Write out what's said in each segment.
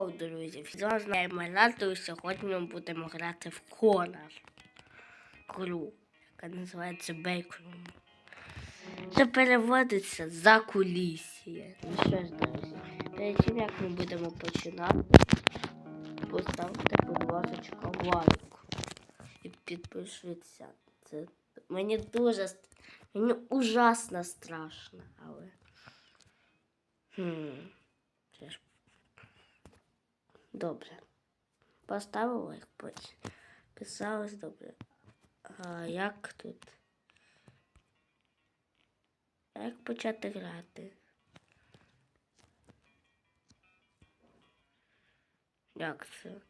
Друзі, всі знаємо Лату, і сьогодні ми будемо грати в Конор. Гру, яка називається Backroom. Це переводиться за кулісі. Ну що ж, друзі, перед тим, як ми будемо починати, поставте, будь ласка, лайк і підпишіться. Це мені дуже мені ужасно страшно, але. Хм. Добре. Поставив лайк, потім. Писалось добре. А як тут? Як почати грати? Як це?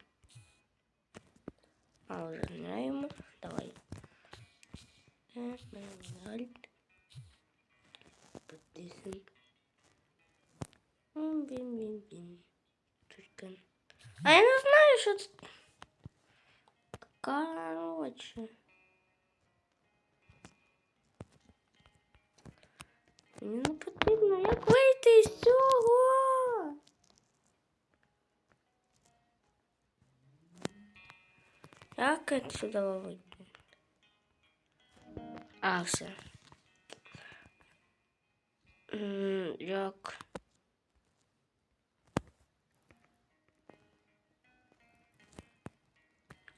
А вже знаємо. Давай. Підписуй. Бін-бін-бін. Тільки. А я не знаю, що це. Короче. Мені не потрібно як вийти з цього. Як отсюда вийти? А, все. Як?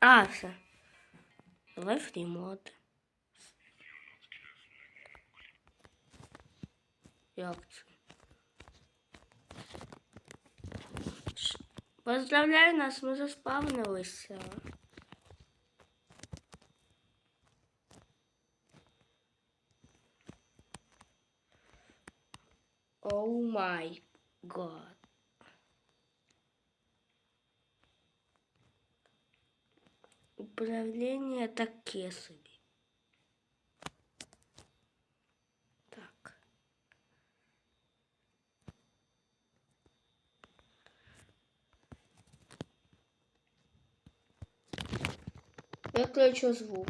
А, все. Давай фрімод. Як це? Поздравляю нас, ми заспавнилися. Оу май гад. Управление таке собі. Так. Виключу звук.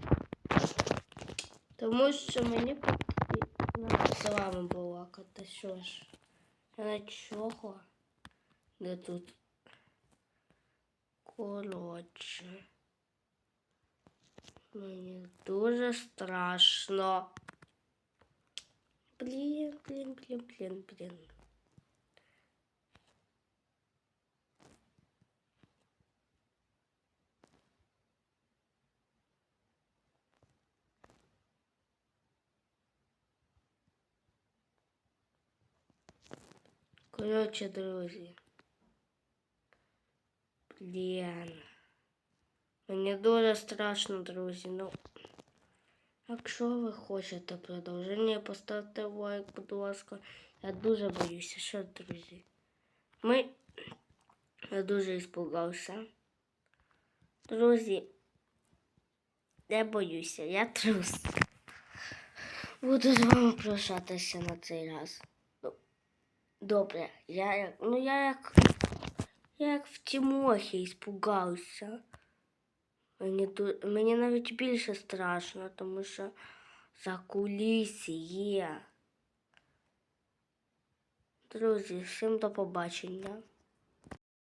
Тому що мені потрібно з вами балакати. Що ж? Я чого? Де тут? Коротше. Мені дуже страшно. Блін, блін, блін, блін, блін. Коротше, друзі. Блін. Мені дуже страшно, друзі. Ну, якщо ви хочете продовження, поставте лайк, будь ласка. Я дуже боюся. Що, друзі? Ми. Я дуже іспугався. Друзі, я боюся, я трус. Буду з вами прощатися на цей раз. Ну, Добре, я як. Ну я як. Я як в Тімохі іспугався. Мені, тут мені навіть більше страшно, тому що за кулісі є. Друзі, всім до побачення.